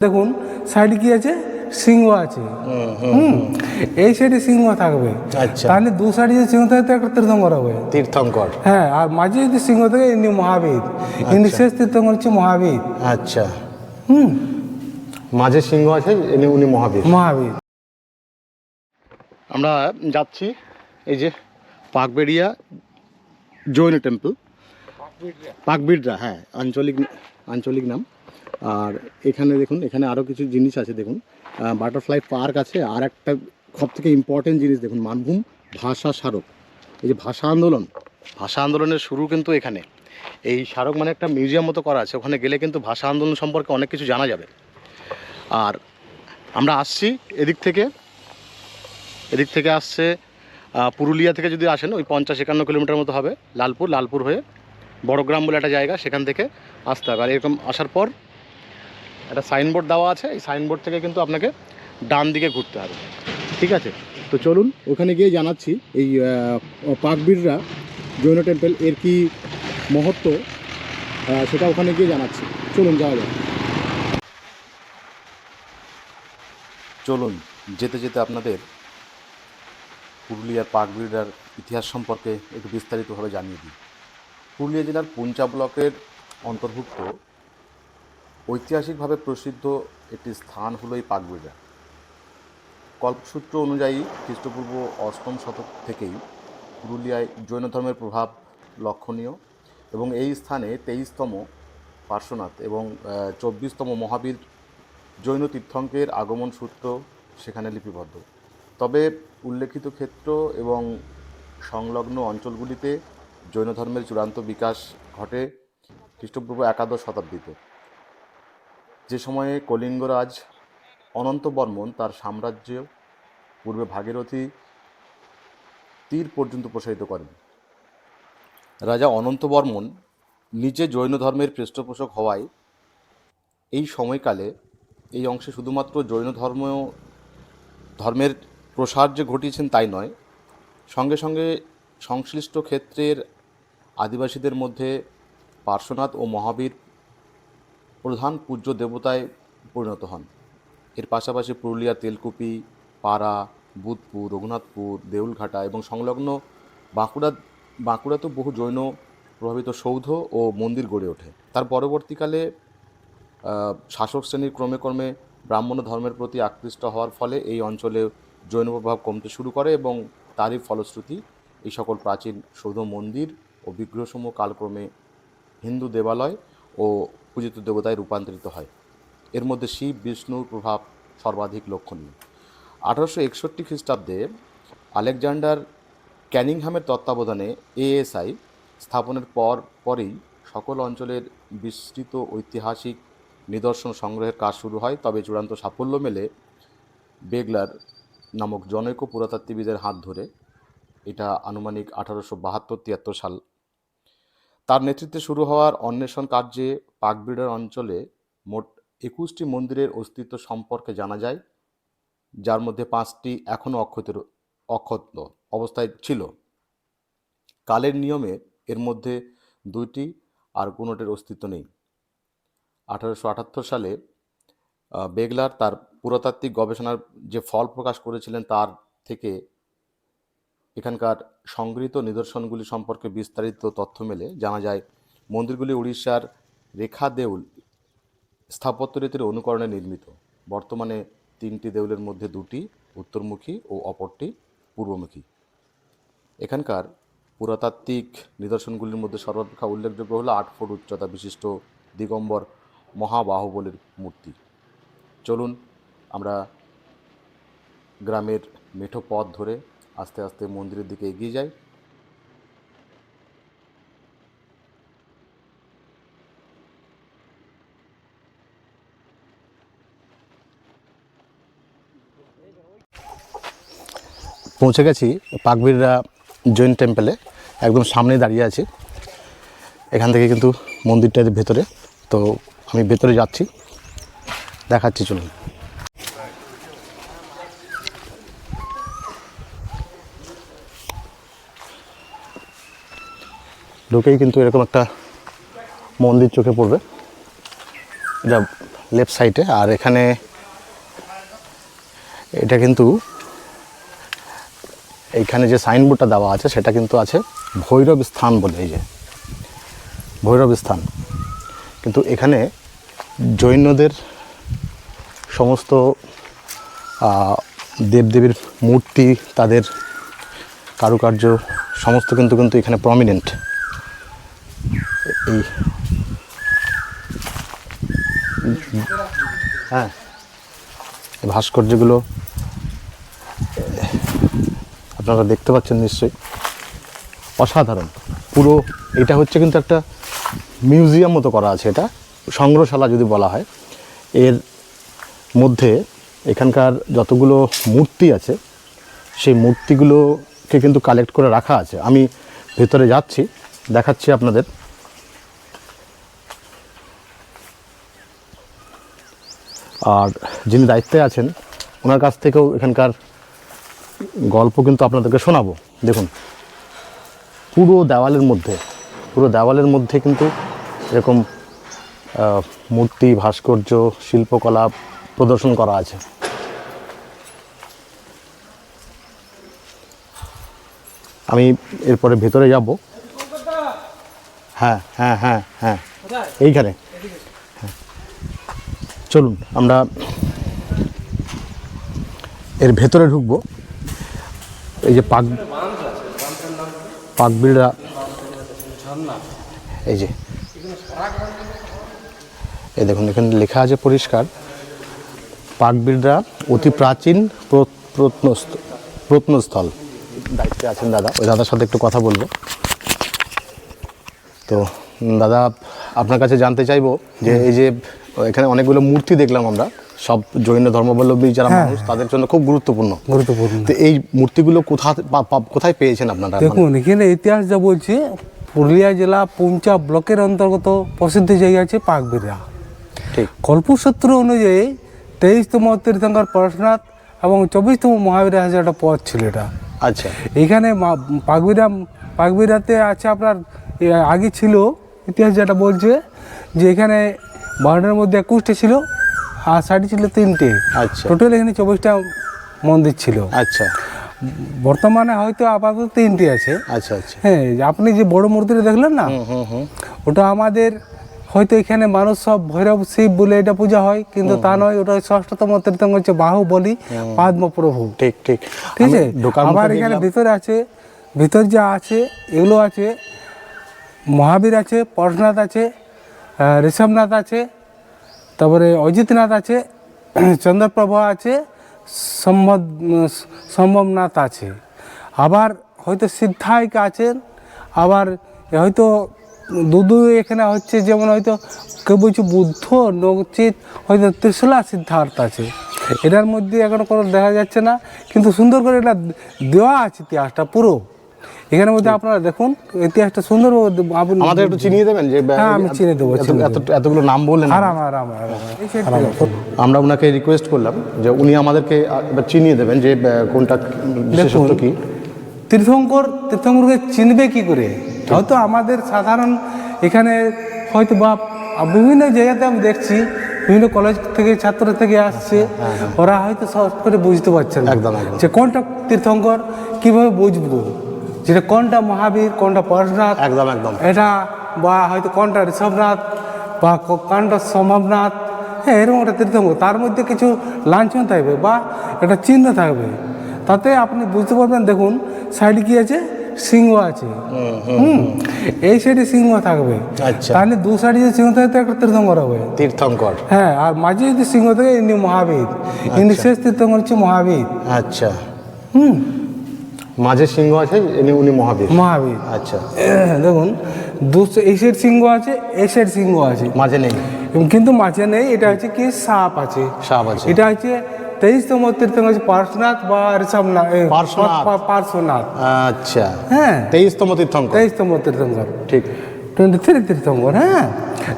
দেখুন সাইডে কি আছে? সিংহ আছে। হুম এই সাইডে সিংহ থাকবে। আচ্ছা। তাহলে দু সাইডে যদি সিংহ থাকে তো একটা তীর্থঙ্কর হবে। তীর্থঙ্কর। হ্যাঁ আর মাঝে যদি সিংহ থাকে ইনি মহাবীর। ইনি শেষ তীর্থঙ্কর হচ্ছে মহাবীর। আচ্ছা। হুম। মাঝে সিংহ আছে ইনি উনি মহাবীর। মহাবীর। আমরা যাচ্ছি এই যে পাকবেড়িয়া জৈন টেম্পল পাকবিড়রা হ্যাঁ আঞ্চলিক আঞ্চলিক নাম। আর এখানে দেখুন, এখানে আরও কিছু জিনিস আছে, দেখুন। বাটারফ্লাই পার্ক আছে, আর একটা সব থেকে ইম্পর্টেন্ট জিনিস দেখুন, মানভূম ভাষা স্মারক। এই যে ভাষা আন্দোলন, ভাষা আন্দোলনের শুরু কিন্তু এখানে। এই স্মারক মানে একটা মিউজিয়াম মতো করা আছে, ওখানে গেলে কিন্তু ভাষা আন্দোলন সম্পর্কে অনেক কিছু জানা যাবে। আর আমরা আসছি এদিক থেকে। এদিক থেকে আসছে পুরুলিয়া থেকে যদি আসেন, ওই পঞ্চাশ একান্ন কিলোমিটার মতো হবে লালপুর। লালপুর হয়ে বড়গ্রাম বলে একটা জায়গা, সেখান থেকে আসতে হবে। আর এরকম আসার পর একটা সাইনবোর্ড দেওয়া আছে, এই সাইনবোর্ড থেকে কিন্তু আপনাকে ডান দিকে ঘুরতে হবে। ঠিক আছে? তো চলুন, ওখানে গিয়ে জানাচ্ছি, এই পাকবীররা জৈন টেম্পল এর কি মহত্ব সেটা ওখানে গিয়ে জানাচ্ছি। চলুন, যাওয়া যাক। চলুন, যেতে যেতে আপনাদের পুরুলিয়ার পাকবিড়ার ইতিহাস সম্পর্কে একটু বিস্তারিতভাবে জানিয়ে দিই। পুরুলিয়া জেলার পুঞ্চা ব্লকের অন্তর্ভুক্ত ঐতিহাসিকভাবে প্রসিদ্ধ একটি স্থান হলো এই পাকবিড়া কল্পসূত্র অনুযায়ী খ্রিস্টপূর্ব অষ্টম শতক থেকেই পুরুলিয়ায় জৈন ধর্মের প্রভাব লক্ষণীয় এবং এই স্থানে তেইশতম পার্শ্বনাথ এবং চব্বিশতম মহাবীর জৈন তীর্থঙ্কের আগমন সূত্র সেখানে লিপিবদ্ধ। তবে উল্লেখিত ক্ষেত্র এবং সংলগ্ন অঞ্চলগুলিতে জৈন ধর্মের চূড়ান্ত বিকাশ ঘটে খ্রিস্টপূর্ব একাদশ শতাব্দীতে। যে সময়ে কলিঙ্গরাজ অনন্ত বর্মন তার সাম্রাজ্য পূর্বে ভাগীরথী তীর পর্যন্ত প্রসারিত করেন। রাজা অনন্ত বর্মন নিজে জৈন ধর্মের পৃষ্ঠপোষক হওয়ায় এই সময়কালে এই অংশে শুধুমাত্র জৈন ধর্ম, ধর্মের প্রসার যে ঘটিয়েছেন তাই নয়, সঙ্গে সঙ্গে সংশ্লিষ্ট ক্ষেত্রের আদিবাসীদের মধ্যে পার্শ্বনাথ ও মহাবীর প্রধান পূজ্য দেবতায় পরিণত হন। এর পাশাপাশি পুরুলিয়ার তেলকুপি, পাড়া, বুধপুর, রঘুনাথপুর, দেউলঘাটা এবং সংলগ্ন বাঁকুড়া বাঁকুড়াতেও বহু জৈন প্রভাবিত সৌধ ও মন্দির গড়ে ওঠে। তার পরবর্তীকালে শাসক শ্রেণির ক্রমে ক্রমে ব্রাহ্মণ ধর্মের প্রতি আকৃষ্ট হওয়ার ফলে এই অঞ্চলে জৈন প্রভাব কমতে শুরু করে এবং তারই ফলশ্রুতি এই সকল প্রাচীন সৌধ মন্দির ও বিগ্রহসমূহ কালক্রমে হিন্দু দেবালয় ও পূজিত দেবতায় রূপান্তরিত হয়। এর মধ্যে শিব বিষ্ণুর প্রভাব সর্বাধিক লক্ষণীয়। আঠারোশো একষট্টি খ্রিস্টাব্দে আলেকজান্ডার ক্যানিংহামের তত্ত্বাবধানে এএসআই স্থাপনের পর পরেই সকল অঞ্চলের বিস্তৃত ঐতিহাসিক নিদর্শন সংগ্রহের কাজ শুরু হয়। তবে চূড়ান্ত সাফল্য মেলে বেগলার নামক জনৈক পুরাতাত্ত্বিকবিদের হাত ধরে। এটা আনুমানিক আঠারোশো বাহাত্তর তিয়াত্তর সাল তার নেতৃত্বে শুরু হওয়ার অন্বেষণ কার্যে পাকবিড়ার অঞ্চলে মোট একুশটি মন্দিরের অস্তিত্ব সম্পর্কে জানা যায়, যার মধ্যে পাঁচটি এখনও অক্ষত অক্ষত অবস্থায় ছিল। কালের নিয়মে এর মধ্যে দুইটি আর কোনোটির অস্তিত্ব নেই। আঠারোশো আটাত্তর সালে বেগলার তার পুরাতাত্ত্বিক গবেষণার যে ফল প্রকাশ করেছিলেন তার থেকে এখানকার সংগৃহীত নিদর্শনগুলি সম্পর্কে বিস্তারিত তথ্য মেলে জানা যায়, মন্দিরগুলি উড়িষ্যার রেখা দেউল স্থাপত্যরীতির অনুকরণে নির্মিত। বর্তমানে তিনটি দেউলের মধ্যে দুটি উত্তরমুখী ও অপরটি পূর্বমুখী। এখানকার পুরাতাত্ত্বিক নিদর্শনগুলির মধ্যে সর্বাপেক্ষা উল্লেখযোগ্য হলো আট ফুট উচ্চতা বিশিষ্ট দিগম্বর মহাবাহুবলীর মূর্তি। চলুন আমরা গ্রামের মেঠো পথ ধরে আস্তে আস্তে মন্দিরের দিকে এগিয়ে যাই। পৌঁছে গেছি পাকবিররা জৈন টেম্পলে। একদম সামনে দাঁড়িয়ে আছি। এখান থেকে কিন্তু মন্দিরটার ভেতরে। তো আমি ভেতরে যাচ্ছি। দেখাচ্ছি, চলুন। ঢুকেই কিন্তু এরকম একটা মন্দির চোখে পড়বে। এটা লেফট সাইডে আর এখানে এটা কিন্তু এইখানে যে সাইনবোর্ডটা দেওয়া আছে, সেটা কিন্তু আছে ভৈরব স্থান বলে, এই যে ভৈরব স্থান। কিন্তু এখানে জৈনদের সমস্ত দেবদেবীর মূর্তি, তাদের কারুকার্য, সমস্ত কিন্তু কিন্তু এখানে প্রমিনেন্ট এই। হ্যাঁ ভাস্কর্যগুলো, আপনারা দেখতে পাচ্ছেন নিশ্চয়ই। অসাধারণ। পুরো, এটা হচ্ছে কিন্তু একটা মিউজিয়াম মতো করা আছে এটা। সংগ্রহশালা যদি বলা হয়। এর মধ্যে এখানকার যতগুলো মূর্তি আছে, সেই মূর্তিগুলোকে কিন্তু কালেক্ট করে রাখা আছে। আমি ভেতরে যাচ্ছি, দেখাচ্ছি আপনাদের। আর যিনি দায়িত্বে আছেন, ওনার কাছ থেকেও এখানকার গল্প কিন্তু আপনাদেরকে শোনাবো। দেখুন, পুরো দেওয়ালের মধ্যে, পুরো দেওয়ালের মধ্যে কিন্তু এরকম মূর্তি, ভাস্কর্য, শিল্পকলা প্রদর্শন করা আছে। আমি এরপরে ভেতরে যাব। হ্যাঁ হ্যাঁ হ্যাঁ হ্যাঁ। এইখানে। চলুন, আমরা এর ভেতরে ঢুকবো। এই যে পাক পাকবিড়া এই যে। এই দেখুন, এখানে লেখা আছে পরিষ্কার পাকবিড়রা অতি প্রাচীন প্র- প্রত্নস্থ প্রত্নস্থল। দায়িত্বে আছেন দাদা। ওই দাদার সাথে একটু কথা বলব। তো দাদা, আপনার কাছে জানতে চাইব যে এই যে এখানে অনেকগুলো মূর্তি দেখলাম আমরা। সব জৈন ধর্মাবলম্বী যারা মানুষ তাদের জন্য খুব গুরুত্বপূর্ণ। গুরুত্বপূর্ণ। তো এই মূর্তিগুলো কোথা কোথায় পেয়েছেন আপনারা? দেখুন এখানে ইতিহাস যা বলছে পুরুলিয়া জেলা পুঞ্চা ব্লকের অন্তর্গত প্রসিদ্ধ জায়গা আছে পাকবিরা ঠিক। কল্পসূত্র অনুযায়ী তেইশতম তীর্থঙ্কর পরশুনাথ এবং চব্বিশতম মহাবীর হাজার একটা পথ ছিল এটা। আচ্ছা। এখানে পাকবিরা পাকবিরাতে আছে আপনার আগে ছিল ইতিহাস যেটা বলছে যে এখানে বারোটার মধ্যে একুশটা ছিল আর সাইডে ছিল তিনটে। আচ্ছা। টোটাল এখানে চব্বিশটা মন্দির ছিল। আচ্ছা। বর্তমানে হয়তো আপাতত তিনটি আছে। আচ্ছা আচ্ছা। হ্যাঁ আপনি যে বড় মূর্তিটা দেখলেন না ওটা আমাদের হয়তো এখানে মানুষ সব ভৈরব শিব বলে এটা পূজা হয় কিন্তু তা নয় ওটা ষষ্ঠতম তীর্থঙ্গ হচ্ছে বাহু বাহুবলী পাদ্মপ্রভু। ঠিক ঠিক। ঠিক আছে? আমি ঢোকার আবার এখানে ভিতরে আছে ভিতর যা আছে এগুলো আছে মহাবীর আছে পরশুনাথ আছে ঋষভনাথ আছে তারপরে অজিতনাথ আছে চন্দ্রপ্রভা আছে সম্ভব সম্ভবনাথ আছে। আবার হয়তো সিদ্ধায়িক আছেন আবার হয়তো দুদু এখানে হচ্ছে যেমন হয়তো কেউ বলছে বুদ্ধ নচিত হয়তো ত্রিশলা সিদ্ধার্থ আছে। এটার মধ্যে এখনও কোনো দেখা যাচ্ছে না কিন্তু সুন্দর করে এটা দেওয়া আছে ইতিহাসটা পুরো। এখানের মধ্যে আপনারা দেখুন ইতিহাসটা সুন্দর আমাদের একটু চিনিয়ে দেবেন যে হ্যাঁ, আমি চিনিয়ে দেবো, এতগুলো নাম বললেন আরাম আরাম। আমরা ওনাকে রিকোয়েস্ট করলাম যে উনি আমাদেরকে চিনিয়ে দেবেন যে কোনটা বিশেষত্ব কি। তীর্থঙ্কর তীর্থঙ্করকে চিনবে কি করে? হয়তো আমাদের সাধারণ এখানে হয়তো বা বিভিন্ন জায়গাতে আমি দেখছি বিভিন্ন কলেজ থেকে ছাত্র থেকে আসছে ওরা হয়তো সহজ করে বুঝতে পারছে না একদম, একদম। যে কোনটা তীর্থঙ্কর কীভাবে বুঝব। যেটা কোনটা মহাবীর কোনটা পরশুনাথ একদম একদম। এটা বা হয়তো কোনটা ঋষভনাথ বা কোনটা সম্ভবনাথ হ্যাঁ এরকম একটা তীর্থঙ্কর তার মধ্যে কিছু লাঞ্ছন থাকবে বা একটা চিহ্ন থাকবে। তাতে আপনি বুঝতে পারবেন দেখুন সাইডে কি আছে? সিংহ আছে। হুম এই সাইডে সিংহ থাকবে। আচ্ছা। তাহলে দু সাইডে যদি সিংহ থাকে একটা তীর্থঙ্কর হবে। তীর্থঙ্কর। হ্যাঁ আর মাঝে যদি সিংহ থাকে ইনি মহাবীর। ইনি শেষ তীর্থঙ্কর হচ্ছে মহাবীর। আচ্ছা। হুম। মাঝে সিংহ আছে ইনি উনি মহাবীর। মহাবীর। আচ্ছা। দেখুন দু এই সাইড সিংহ আছে সাইড সিংহ আছে। মাঝে নেই। কিন্তু মাঝে নেই এটা হচ্ছে কি সাপ আছে। সাপ আছে। এটা হচ্ছে তেইশতম তীর্থঙ্কর হচ্ছে পার্শ্বনাথ বা ঋষভনাথ পার্শ্বনাথ। আচ্ছা। হ্যাঁ। তেইশতম তীর্থঙ্কর। তেইশতম তীর্থঙ্কর। ঠিক। টোয়েন্টি থ্রি তীর্থঙ্কর হ্যাঁ।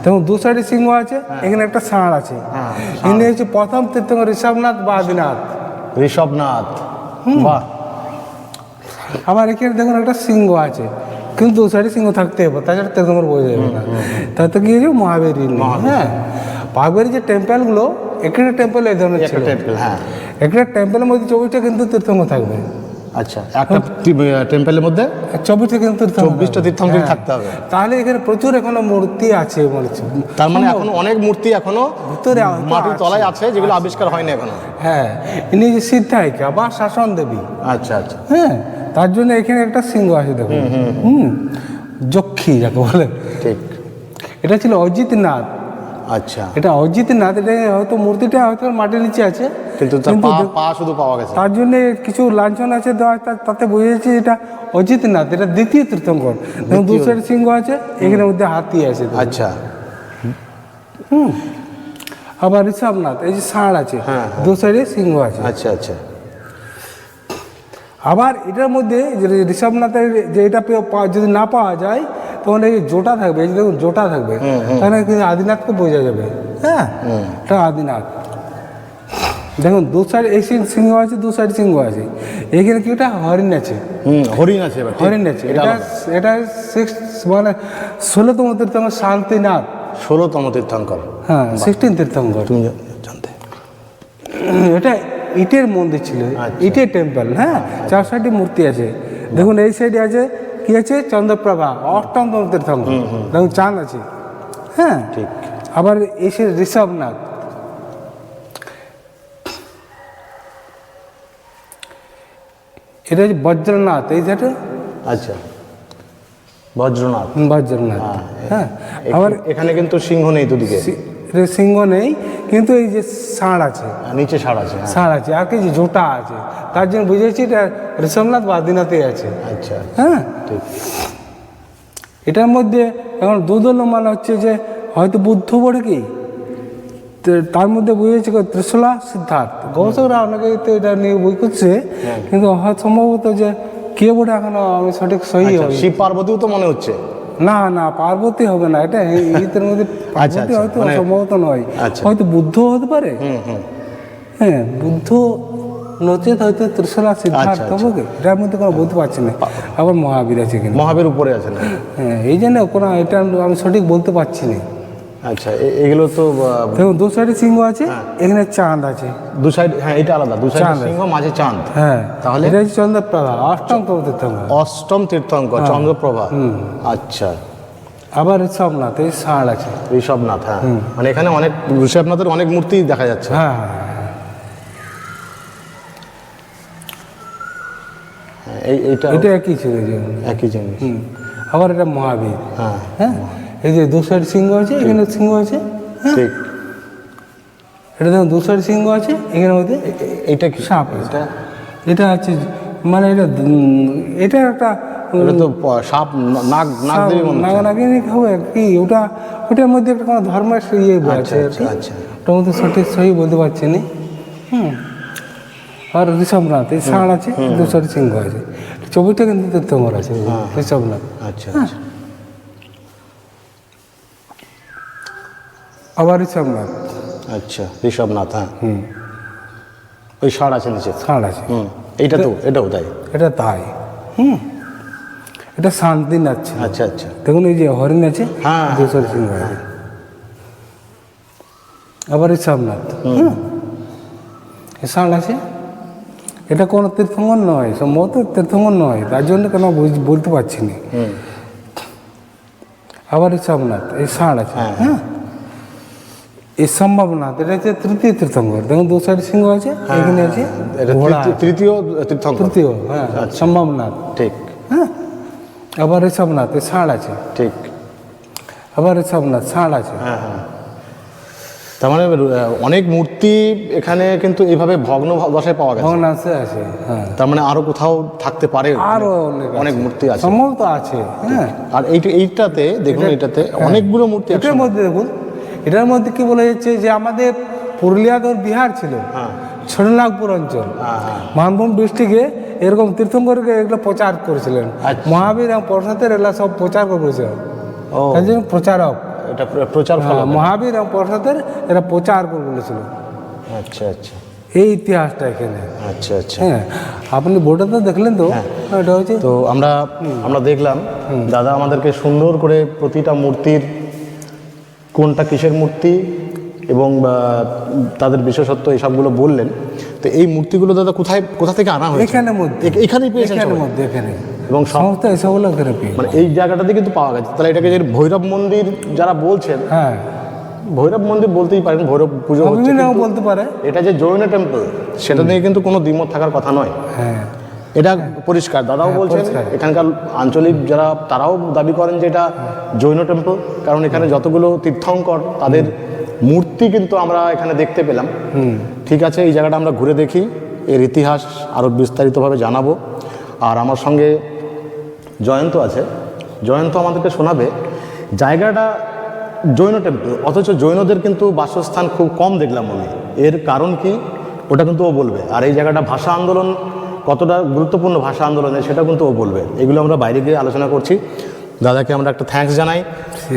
তখন দু সাইডে সিংহ আছে এখানে একটা ষাঁড় আছে। ইনি হচ্ছে প্রথম তীর্থঙ্কর ঋষভনাথ বা আদিনাথ। ঋষভনাথ। বাহ। আবার এখানে দেখুন একটা সিংহ আছে কিন্তু দু সাইডে সিংহ থাকতে হবে তাছাড়া তীর্থঙ্কর বোঝা যাবে না। তাতে কি হচ্ছে মহাবীর। হ্যাঁ বাঘবের যে টেম্পেলগুলো একটা টেম্পল এই ধরনের ছিল। টেম্পল হ্যাঁ। একটা টেম্পলের মধ্যে চব্বিশটা কিন্তু তীর্থঙ্গ থাকবে। আচ্ছা একটা টেম্পলের মধ্যে? চব্বিশটা কিন্তু চব্বিশটা। তীর্থঙ্কর হ্যাঁ। থাকতে হবে। তাহলে এখানে প্রচুর এখনও মূর্তি আছে হচ্ছে তার মানে এখন অনেক মূর্তি এখনও ভিতরে মাটির তলায় আছে যেগুলো আবিষ্কার হয়নি এখনও। হ্যাঁ ইনি যে সিদ্ধায়িকা বা শাসন দেবী আচ্ছা আচ্ছা। হ্যাঁ তার জন্য এখানে একটা সিংহ আছে দেখুন। হুম যক্ষী যাকে বলে। ঠিক। এটা ছিল অজিত নাথ। আচ্ছা। এটা অজিত নাথ এটা হয়তো মূর্তিটা হয়তো মাটির নিচে আছে। কিন্তু পা শুধু পাওয়া গেছে। তার জন্য কিছু লাঞ্ছন আছে দেওয়া তাতে বুঝেছি এটা অজিতনাথ এটা দ্বিতীয় তীর্থঙ্কর। দু সাইড সিংহ আছে এখানের মধ্যে হাতি আছে। আচ্ছা। আবার ঋষভনাথ এই যে ষাঁড় আছে হ্যাঁ, দু সাইডে সিংহ আছে। আচ্ছা আচ্ছা। আবার এটার মধ্যে ঋষভনাথের যে এটা যদি না পাওয়া যায় তখন এই জোটা থাকবে এই যে দেখুন জোটা থাকবে তাহলে কিন্তু আদিনাথকে বোঝা যাবে হ্যাঁ? এটা আদিনাথ। দেখুন দু সাইড এই সিংহ আছে দু সাইড সিংহ আছে। এখানে কি একটা হরিণ আছে। হুম হরিণ আছে হরিণ আছে। এটা এটা এটা সিক্স মানে ষোলোতম তীর্থঙ্কর শান্তিনাথ। ষোলোতম তীর্থঙ্কর। হ্যাঁ সিক্সটিন তীর্থঙ্কর। তুমি জানতে। এটা ইটের মন্দির ছিল। আচ্ছা। ইটের টেম্পল হ্যাঁ? চার সাইডে মূর্তি আছে। দেখুন এই সাইডে আছে কি আছে? চন্দ্রপ্রভা অষ্টমতম তীর্থঙ্কর। দেখুন চাঁদ আছে। হ্যাঁ? ঠিক। আবার এসে ঋষভনাথ। এটা হচ্ছে বজ্রনাথ এই সাইডে আচ্ছা। বজ্রনাথ। বজ্রনাথ। হ্যাঁ আবার এখানে কিন্তু সিংহ নেই দুদিকে। সিংহ নেই। কিন্তু এই যে ষাঁড় আছে আর নিচে ষাড় আছে হ্যাঁ। ষাঁড় আছে আর কি যে জোটা আছে তার জন্য বুঝেছি এটা ঋষভনাথ বা আদিনাথে আছে। আচ্ছা হ্যাঁ? এটার মধ্যে এখন দুদল মানে হচ্ছে যে হয়তো বুদ্ধ বলে কি? তার মধ্যে বুঝেছে ত্রিশলা সিদ্ধার্থ। গবেষকরা অনেকে তো এটা নিয়ে বই করছে কিন্তু হয়তো সম্ভবত যে কে বলে এখনও আমি সঠিক সহি আচ্ছা, শিব পার্বতীও তো মনে হচ্ছে। না না পার্বতী হবে না এটা মধ্যে পার্বতী আচ্ছা, হয়তো মানে- সম্ভবত নয়। আচ্ছা। হয়তো বুদ্ধ হতে পারে। হুম হুম। হ্যাঁ বুদ্ধ নচেত হয়তো ত্রিশলা সিদ্ধার্থ আচ্ছা, হবে এটার মধ্যে কোনো বলতে পারছি না। আবার মহাবীর আছে কিনা। মহাবীর উপরে আছে না। হ্যাঁ এই জন্য কোনো এটা আমি সঠিক বলতে পারছি না। আচ্ছা এগুলো তো দেখুন দু সাইডে সিংহ আছে হ্যাঁ। এখানে চাঁদ আছে। দু সাইড হ্যাঁ এটা আলাদা দু সাইড সিংহ মাঝে চাঁদ। হ্যাঁ তাহলে? এটা হচ্ছে চন্দ্রপ্রভা অষ্টম তীর্থঙ্কর। অষ্টম তীর্থঙ্কর চন্দ্রপ্রভা। আচ্ছা। আবার সোমনাথ এই ষাঁড় আছে। ঋষভনাথ হ্যাঁ। মানে এখানে অনেক ঋষভনাথের অনেক মূর্তি দেখা যাচ্ছে। হ্যাঁ হ্যাঁ, হ্যাঁ। হ্যাঁ, এই এইটা এটা একই ছিল একই জিনিস। হুম। আবার এটা মহাবীর। হ্যাঁ হ্যাঁ? এই যে দু সাইড সিংহ আছে এখানে সিংহ আছে হ্যাঁ? ঠিক। এটা দেখুন দু সাইড সিংহ আছে এখানের মধ্যে এ- এ- কি? সাপ এটা এটা আছে মানে এটা এটা একটা তো সাপ নাগ। নাগানাগিনি হবে কি ওটা ওটার মধ্যে একটা কোনো ধর্মের ইয়ে আছে আচ্ছা আচ্ছা। ওটার মধ্যে সঠিক সহি বলতে পারছি না। হুম। আর ঋষভনাথ এই ষাঁড় আছে দু সাইড সিংহ আছে। ছবিটা কিন্তু তোমার আছে ঋষভনাথ। আচ্ছা হ্যাঁ। আচ্ছা। আবার ঋষভনাথ আচ্ছা ঋষভনাথ হ্যাঁ। ওই ষাঁড় আছে নিচে? ষাঁড় আছে। হুম এইটা তো এটাও তাই? এটা তাই। হুম। এটা শান্তিনাথ ছিল আচ্ছা আচ্ছা। দেখুন এই যে হরিণ আছে হ্যাঁ, দুশোর সিংহ আছে। আবার এই সোমনাথ হুম। ষাঁড় আছে। এটা কোনো তীর্থঙ্কর নয় সম্ভবত তীর্থঙ্কর নয় তার জন্য কেন বলতে পারছি না। হুম। আবার সোমনাথ এই ষাঁড় আছে। হ্যাঁ। হ্যাঁ এই সম্ভবনাথ এটা হচ্ছে তৃতীয় তীর্থঙ্কর। দেখুন দু সাইড সিংহ আছে এখানে আছে তৃতীয়- তৃতীয় তীর্থঙ্কর। তৃতীয় হ্যাঁ সম্ভবনাথ ঠিক। হ্যাঁ আবার এই ষাঁড় আছে। ঠিক। আবার সোমনাথ ষাঁড় আছে। হ্যাঁ হ্যাঁ। তার মানে অনেক মূর্তি এখানে কিন্তু এইভাবে ভগ্ন দশায় পাওয়া গেছে। ভগবান আছে আছে হ্যাঁ। তার মানে আরও কোথাও থাকতে পারে। আরও অনেক অনেক মূর্তি আছে। সম্ভবত আছে হ্যাঁ। আর এইটা এইটাতে দেখুন এইটাতে অনেকগুলো মূর্তি আছে মধ্যে দেখুন এটার মধ্যে কি বলা যাচ্ছে যে আমাদের পুরুলিয়া তো বিহার ছিল হ্যাঁ। ছোটনাগপুর অঞ্চল। হ্যাঁ হ্যাঁ। মানভূম ডিস্ট্রিক্টে এরকম তীর্থঙ্করকে এগুলো প্রচার করেছিলেন। আচ্ছা। মহাবীর এবং প্রসাদের এগুলো সব প্রচার করেছিলেন। প্রচারক। এটা প্রচার মহাবীর এবং প্রসাদের এরা প্রচার করে বলেছিল আচ্ছা আচ্ছা। এই ইতিহাসটা এখানে। আচ্ছা আচ্ছা। হ্যাঁ আপনি বোর্ডে তো দেখলেন তো? এটা হচ্ছে তো আমরা আমরা দেখলাম দাদা আমাদেরকে সুন্দর করে প্রতিটা মূর্তির কোনটা কিসের মূর্তি এবং তাদের বিশেষত্ব এসবগুলো বললেন। তো এই মূর্তিগুলো দাদা কোথায় কোথা থেকে আনা হয়েছে? এখানের মধ্যে। এখানেই পেয়েছেন মধ্যে এখানে। এবং সমস্ত এসবগুলো এখানে মানে এই জায়গাটাতে কিন্তু পাওয়া গেছে। তাহলে এটাকে যে ভৈরব মন্দির যারা বলছেন হ্যাঁ। ভৈরব মন্দির বলতেই পারেন ভৈরব পুজো হচ্ছে বলতে পারে। এটা যে জৈন টেম্পল সেটা নিয়ে কিন্তু কোনো দ্বিমত থাকার কথা নয়। হ্যাঁ। এটা পরিষ্কার দাদাও বলছেন এখানকার আঞ্চলিক যারা তারাও দাবি করেন যে এটা জৈন টেম্পল কারণ এখানে যতগুলো তীর্থঙ্কর তাদের মূর্তি কিন্তু আমরা এখানে দেখতে পেলাম। ঠিক আছে এই জায়গাটা আমরা ঘুরে দেখি এর ইতিহাস আরও বিস্তারিতভাবে জানাব। আর আমার সঙ্গে জয়ন্ত আছে। জয়ন্ত আমাদেরকে শোনাবে জায়গাটা জৈন টেম্পল অথচ জৈনদের কিন্তু বাসস্থান খুব কম দেখলাম আমি। এর কারণ কি? ওটা কিন্তু ও বলবে। আর এই জায়গাটা ভাষা আন্দোলন কতটা গুরুত্বপূর্ণ ভাষা আন্দোলনে সেটা কিন্তু ও বলবে। এগুলো আমরা বাইরে গিয়ে আলোচনা করছি। দাদাকে আমরা একটা থ্যাঙ্কস জানাই।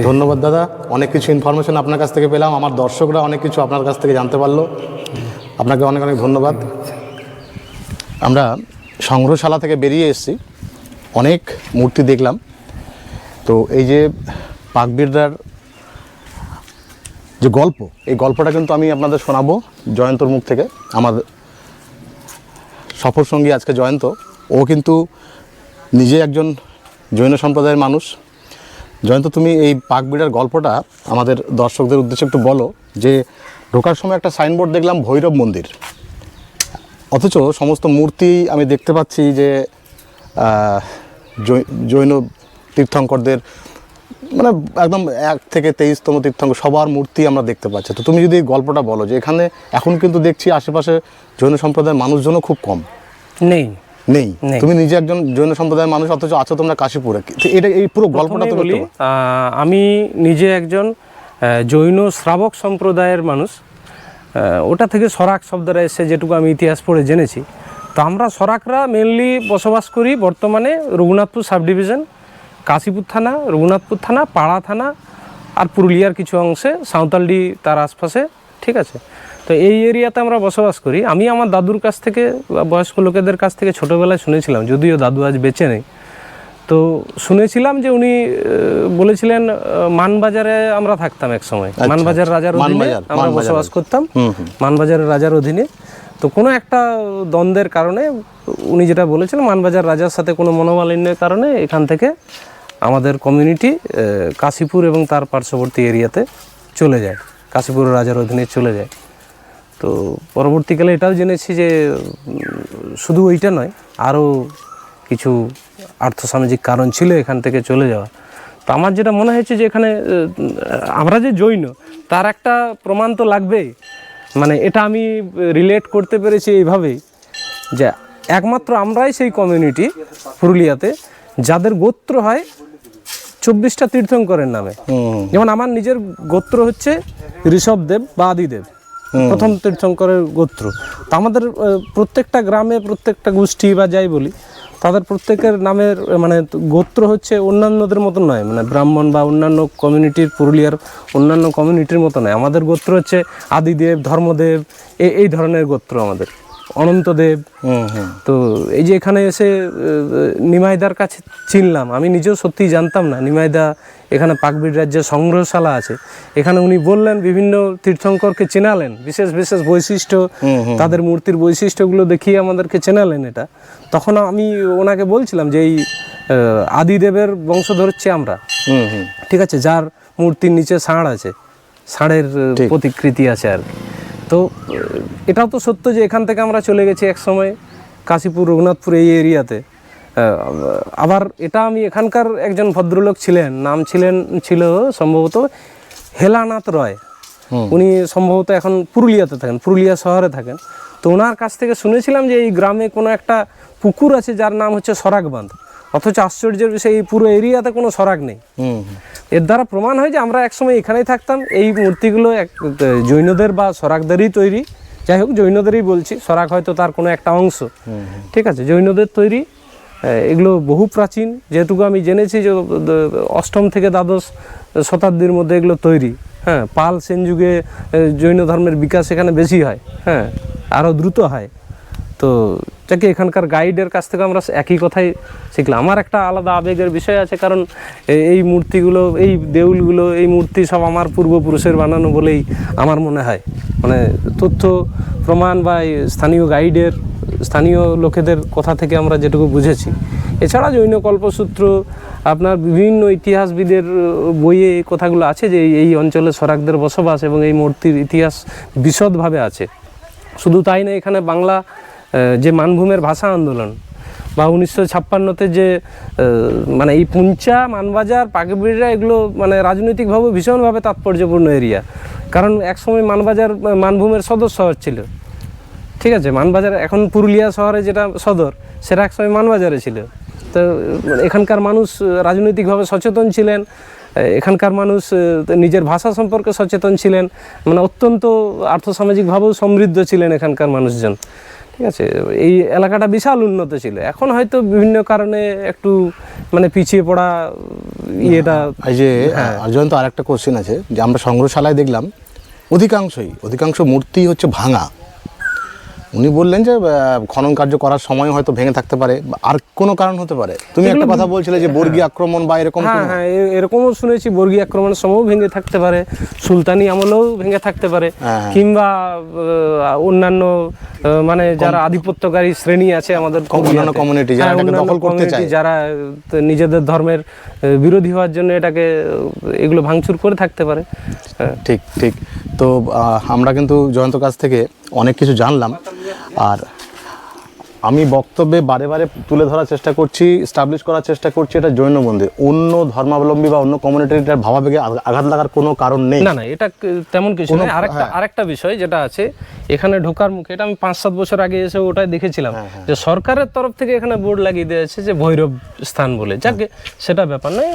ধন্যবাদ, দাদা। অনেক কিছু ইনফরমেশন আপনার কাছ থেকে পেলাম। আমার দর্শকরা অনেক কিছু আপনার কাছ থেকে জানতে পারল। আপনাকে অনেক অনেক ধন্যবাদ। আমরা সংগ্রহশালা থেকে বেরিয়ে এসেছি। অনেক মূর্তি দেখলাম। তো এই যে পাকবিরদার যে গল্প, এই গল্পটা কিন্তু আমি আপনাদের শোনাবো জয়ন্তর মুখ থেকে। আমার সফর সঙ্গী আজকে জয়ন্ত। ও কিন্তু নিজে একজন জৈন সম্প্রদায়ের মানুষ। জয়ন্ত, তুমি এই পাকবিড়ার গল্পটা আমাদের দর্শকদের উদ্দেশ্যে একটু বলো যে, ঢোকার সময় একটা সাইনবোর্ড দেখলাম, ভৈরব মন্দির। অথচ সমস্ত মূর্তি আমি দেখতে পাচ্ছি যে জৈন তীর্থঙ্করদের মানে একদম এক থেকে তেইশতম তীর্থঙ্কর সবার মূর্তি আমরা দেখতে পাচ্ছি। তো তুমি যদি এই গল্পটা বলো যে এখানে এখন কিন্তু দেখছি আশেপাশে জৈন সম্প্রদায়ের মানুষজনও খুব কম। নেই। নেই। তুমি নিজে একজন জৈন সম্প্রদায়ের মানুষ অথচ আছো তোমরা কাশীপুরে। এটা এই পুরো গল্পটা বলি আমি নিজে একজন জৈন শ্রাবক সম্প্রদায়ের মানুষ। ওটা থেকে সরাক শব্দটা এসে যেটুকু আমি ইতিহাস পড়ে জেনেছি। তো আমরা সরাকরা মেনলি বসবাস করি বর্তমানে রঘুনাথপুর সাব ডিভিশন কাশীপুর থানা রঘুনাথপুর থানা পাড়া থানা আর পুরুলিয়ার কিছু অংশে সাঁওতালডি তার আশপাশে ঠিক আছে? তো এই এরিয়াতে আমরা বসবাস করি। আমি আমার দাদুর কাছ থেকে বা বয়স্ক লোকেদের কাছ থেকে ছোটোবেলায় শুনেছিলাম যদিও দাদু আজ বেঁচে নেই। তো শুনেছিলাম যে উনি বলেছিলেন মানবাজারে আমরা থাকতাম এক সময়। মানবাজার রাজার অধীনে আমরা বসবাস করতাম। মানবাজারের রাজার অধীনে। তো কোনো একটা দ্বন্দ্বের কারণে উনি যেটা বলেছিলেন মানবাজার রাজার সাথে কোনো মনোমালিন্যের কারণে এখান থেকে আমাদের কমিউনিটি কাশীপুর এবং তার পার্শ্ববর্তী এরিয়াতে চলে যায়। কাশীপুর রাজার অধীনে চলে যায়। তো পরবর্তীকালে এটাও জেনেছি যে শুধু ওইটা নয়, আরও কিছু আর্থসামাজিক কারণ ছিল এখান থেকে চলে যাওয়া তো আমার যেটা মনে হয়েছে যে এখানে আমরা যে জৈন, তার একটা প্রমাণ তো লাগবেই। মানে এটা আমি রিলেট করতে পেরেছি এইভাবেই যে, একমাত্র আমরাই সেই কমিউনিটি পুরুলিয়াতে, যাদের গোত্র হয় চব্বিশটা তীর্থঙ্করের নামে। যেমন আমার নিজের গোত্র হচ্ছে ঋষভদেব বা আদিদেব প্রথম তীর্থঙ্করের গোত্র। তো আমাদের প্রত্যেকটা গ্রামে প্রত্যেকটা গোষ্ঠী বা যাই বলি তাদের প্রত্যেকের নামের মানে গোত্র হচ্ছে অন্যান্যদের মতো নয়। মানে ব্রাহ্মণ বা অন্যান্য কমিউনিটির পুরুলিয়ার অন্যান্য কমিউনিটির মতো নয়। আমাদের গোত্র হচ্ছে আদিদেব ধর্মদেব এই ধরনের গোত্র আমাদের। অনন্তদেব। তো এই যে এখানে এসে নিমাইদার কাছে চিনলাম। আমি নিজেও সত্যিই জানতাম না। নিমাইদা এখানে পাকবির রাজ্যে সংগ্রহশালা আছে। এখানে উনি বললেন বিভিন্ন তীর্থঙ্করকে চেনালেন। বিশেষ বিশেষ বৈশিষ্ট্য তাদের মূর্তির বৈশিষ্ট্যগুলো দেখিয়ে আমাদেরকে চেনালেন এটা। তখন আমি ওনাকে বলছিলাম যে এই আদিদেবের বংশধর হচ্ছে আমরা। ঠিক আছে? যার মূর্তির নিচে ষাঁড় আছে। ষাঁড়ের প্রতিকৃতি আছে আর কি। তো এটাও তো সত্য যে এখান থেকে আমরা চলে গেছি এক সময় কাশীপুর রঘুনাথপুর এই এরিয়াতে। আবার এটা আমি এখানকার একজন ভদ্রলোক ছিলেন নাম ছিলেন ছিল সম্ভবত হেলানাথ রয়। উনি সম্ভবত এখন পুরুলিয়াতে থাকেন পুরুলিয়া শহরে থাকেন। তো ওনার কাছ থেকে শুনেছিলাম যে এই গ্রামে কোনো একটা পুকুর আছে যার নাম হচ্ছে সরাক বাঁধ অথচ আশ্চর্যের বিষয় এই পুরো এরিয়াতে কোনো সরাক নেই। এর দ্বারা প্রমাণ হয় যে আমরা একসময় এখানেই থাকতাম এই মূর্তিগুলো এক জৈনদের বা সরাকদেরই তৈরি। যাই হোক জৈনদেরই বলছি সরাক হয়তো তার কোনো একটা অংশ। ঠিক আছে জৈনদের তৈরি এগুলো বহু প্রাচীন। যেহেতু আমি জেনেছি যে অষ্টম থেকে দ্বাদশ শতাব্দীর মধ্যে এগুলো তৈরি। হ্যাঁ পাল সেন যুগে জৈন ধর্মের বিকাশ এখানে বেশি হয়। হ্যাঁ আরও দ্রুত হয়। তো যাকে এখানকার গাইডের কাছ থেকে আমরা একই কথাই শিখলাম। আমার একটা আলাদা আবেগের বিষয় আছে, কারণ এই মূর্তিগুলো, এই দেউলগুলো, এই মূর্তি সব আমার পূর্বপুরুষের বানানো বলেই আমার মনে হয়। মানে তথ্য, প্রমাণ বা স্থানীয় গাইডের স্থানীয় লোকেদের কথা থেকে আমরা যেটুকু বুঝেছি। এছাড়া জৈন কল্পসূত্র, আপনার বিভিন্ন ইতিহাসবিদের বইয়ে এই কথাগুলো আছে যে এই- অঞ্চলে সরাকদের বসবাস এবং এই মূর্তির ইতিহাস বিশদভাবে আছে। শুধু তাই না, এখানে বাংলা যে মানভূমের ভাষা আন্দোলন বা উনিশশো ছাপ্পান্নতে যে মানে এই পুঞ্চা, মানবাজার পাকিবিড়া এগুলো মানে রাজনৈতিকভাবে ভীষণভাবে তাৎপর্যপূর্ণ এরিয়া। কারণ একসময় মানবাজার, মানভূমের সদর শহর ছিল। ঠিক আছে, মানবাজার এখন পুরুলিয়া শহরে যেটা সদর, সেটা একসময় মানবাজারে ছিল। তো, এখানকার মানুষ রাজনৈতিকভাবে সচেতন ছিলেন, এখানকার মানুষ নিজের ভাষা সম্পর্কে সচেতন ছিলেন মানে অত্যন্ত আর্থসামাজিকভাবেও সমৃদ্ধ ছিলেন এখানকার মানুষজন। ঠিক আছে এই এলাকাটা বিশাল উন্নত ছিল এখন হয়তো বিভিন্ন কারণে একটু মানে পিছিয়ে পড়া ইয়েটা এই যে অর্জন তো আরেকটা কোশ্চেন আছে যে আমরা সংগ্রহশালায় দেখলাম অধিকাংশই অধিকাংশ মূর্তি হচ্ছে ভাঙা। উনি বললেন যে খনন কার্য করার সময় হয়তো ভেঙে থাকতে পারে আর কোনো কারণ হতে পারে তুমি একটা কথা বলছিলে যে বর্গী আক্রমণ বা এরকম হ্যাঁ হ্যাঁ এরকমও শুনেছি বর্গী আক্রমণের সময়ও ভেঙে থাকতে পারে সুলতানি আমলেও ভেঙে থাকতে পারে হ্যাঁ। কিংবা অন্যান্য মানে যারা আধিপত্যকারী শ্রেণি আছে আমাদের অন্যান্য ইয়াতে। community যারা হ্যাঁ, এটাকে দখল করতে চায়। যারা নিজেদের ধর্মের বিরোধী হওয়ার জন্য এটাকে এগুলো ভাঙচুর করে থাকতে পারে হ্যাঁ ঠিক ঠিক তো আমরা কিন্তু জয়ন্ত কাছ থেকে অনেক কিছু জানলাম। আর আমি বক্তব্যে বারে বারে তুলে ধরার চেষ্টা করছি স্টাবলিশ করার চেষ্টা করছি এটা জৈন মন্দির অন্য ধর্মাবলম্বী বা অন্য কমিউনিটির এটার ভাবাবেগে আঘা- আঘাত লাগার কোনো কারণ নেই। না না এটা তেমন কিছু নয় আরেকটা হ্যাঁ। আরেকটা বিষয় যেটা আছে এখানে ঢোকার মুখে এটা আমি পাঁচ সাত বছর আগে এসে ওটাই দেখেছিলাম হ্যাঁ, যে সরকারের তরফ থেকে এখানে বোর্ড লাগিয়ে দিয়েছে যে ভৈরব স্থান বলে। যাকে সেটা ব্যাপার নয়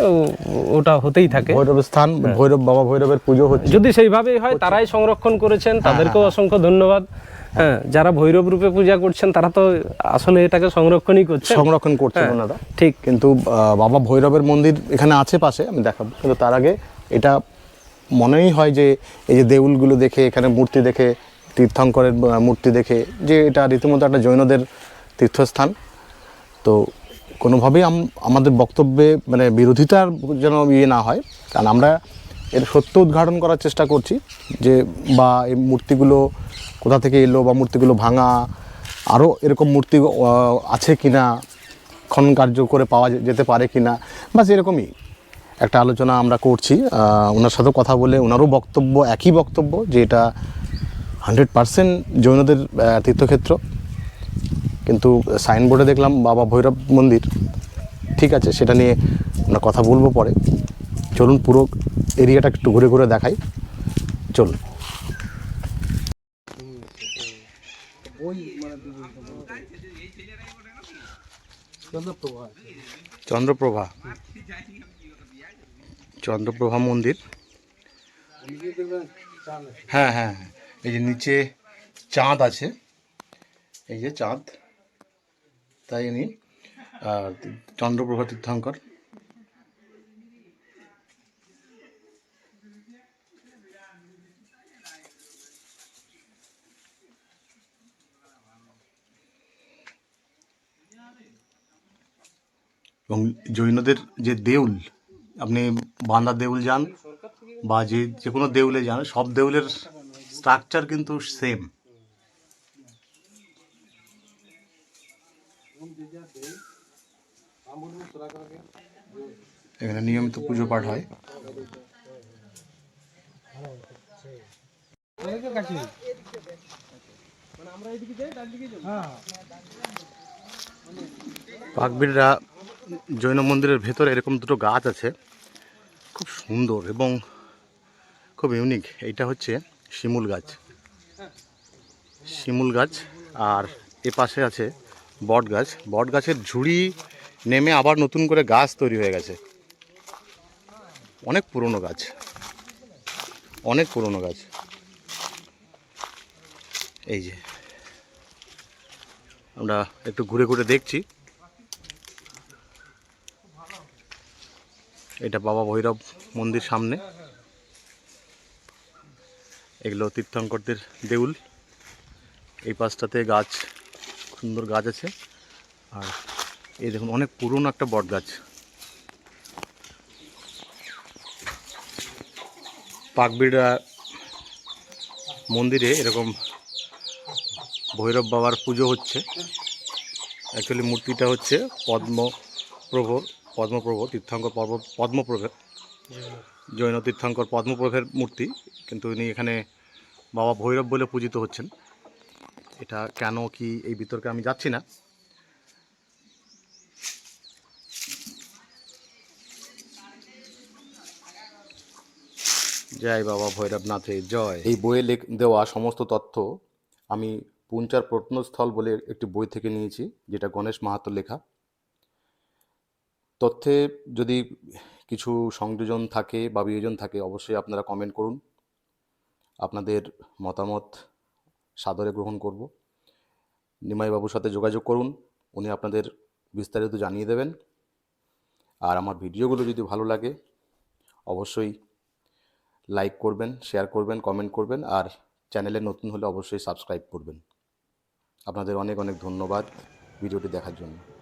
ওটা হতেই থাকে। ভৈরব স্থান ভৈরব বাবা ভৈরবের পুজো হচ্ছে। যদি সেইভাবেই হয় তারাই সংরক্ষণ করেছেন তাদেরকেও অসংখ্য ধন্যবাদ। হ্যাঁ যারা ভৈরব রূপে পূজা করছেন তারা তো আসলে এটাকে সংরক্ষণই করছে সংরক্ষণ করছেন হ্যাঁ, ওনারা। ঠিক। কিন্তু বাবা ভৈরবের মন্দির এখানে আছে পাশে আমি দেখাবো। কিন্তু তার আগে এটা মনেই হয় যে এই যে দেউলগুলো দেখে এখানে মূর্তি দেখে তীর্থঙ্করের মূর্তি দেখে যে এটা রীতিমতো একটা জৈনদের তীর্থস্থান। তো কোনোভাবেই আমাদের বক্তব্যে মানে বিরোধিতার যেন ইয়ে না হয় কারণ আমরা এর সত্য উদ্ঘাটন করার চেষ্টা করছি যে বা এই মূর্তিগুলো কোথা থেকে এলো বা মূর্তিগুলো ভাঙা আরও এরকম মূর্তি আছে কি না খনন কার্য করে পাওয়া যেতে পারে কি না বাস এরকমই। একটা আলোচনা আমরা করছি ওনার সাথেও কথা বলে, ওনারও বক্তব্য, একই বক্তব্য, যে এটা হান্ড্রেড পারসেন্ট জৈনদের তীর্থক্ষেত্র। কিন্তু সাইনবোর্ডে দেখলাম বাবা ভৈরব মন্দির। ঠিক আছে, সেটা নিয়ে আমরা কথা বলব পরে। চলুন পুরো এরিয়াটা একটু ঘুরে ঘুরে দেখাই। চলুন। চন্দ্রপ্রভা। চন্দ্রপ্রভা। মন্দির। হ্যাঁ হ্যাঁ হ্যাঁ। এই যে নিচে চাঁদ আছে। এই যে চাঁদ। তাই আর চন্দ্রপ্রভা তীর্থঙ্কর। এবং জৈনদের যে দেউল আপনি বান্দা দেউল যান বা যে যে কোনো দেউলে যান সব দেউলের স্ট্রাকচার কিন্তু সেম এখানে নিয়মিত পুজো পাঠ হয়। পাকবিড়রা জৈন মন্দিরের ভেতরে এরকম দুটো গাছ আছে। খুব সুন্দর এবং খুব ইউনিক এইটা হচ্ছে শিমুল গাছ। শিমুল গাছ আর এ পাশে আছে বট গাছ। বট গাছের ঝুড়ি নেমে আবার নতুন করে গাছ তৈরি হয়ে গেছে। অনেক পুরনো গাছ। অনেক পুরনো গাছ। এই যে। আমরা একটু ঘুরে ঘুরে দেখছি। এটা বাবা ভৈরব মন্দির সামনে। এগুলো তীর্থঙ্করদের দেউল। এই পাশটাতে গাছ, সুন্দর গাছ আছে। আর এই দেখুন, অনেক পুরনো একটা বট গাছ। পাকবিড়া মন্দিরে এরকম ভৈরব বাবার পুজো হচ্ছে। অ্যাকচুয়ালি মূর্তিটা হচ্ছে পদ্মপ্রভর। পদ্মপ্রভ, তীর্থঙ্কর পর্ব পদ্মপ্রভের জৈন তীর্থঙ্কর পদ্মপ্রভের মূর্তি, কিন্তু ইনি এখানে বাবা ভৈরব বলে পূজিত হচ্ছেন। এটা কেন, কি এই বিতর্কে আমি যাচ্ছি না। জয় বাবা ভৈরবনাথের জয়। এই বইয়ে লেখ, দেওয়া সমস্ত তথ্য আমি পুঞ্চার প্রত্নস্থল বলে একটি বই থেকে নিয়েছি, যেটা গণেশ মাহাতো লেখা। তথ্যে যদি কিছু সংযোজন থাকে বা বিয়োজন থাকে, অবশ্যই আপনারা কমেন্ট করুন। আপনাদের মতামত সাদরে গ্রহণ করব। নিমাইবাবুর সাথে যোগাযোগ করুন, উনি আপনাদের বিস্তারিত জানিয়ে দেবেন। আর আমার ভিডিওগুলো যদি ভালো লাগে, অবশ্যই লাইক করবেন শেয়ার করবেন কমেন্ট করবেন, আর চ্যানেলে নতুন হলে অবশ্যই সাবস্ক্রাইব করবেন। আপনাদের অনেক অনেক ধন্যবাদ ভিডিওটি দেখার জন্য।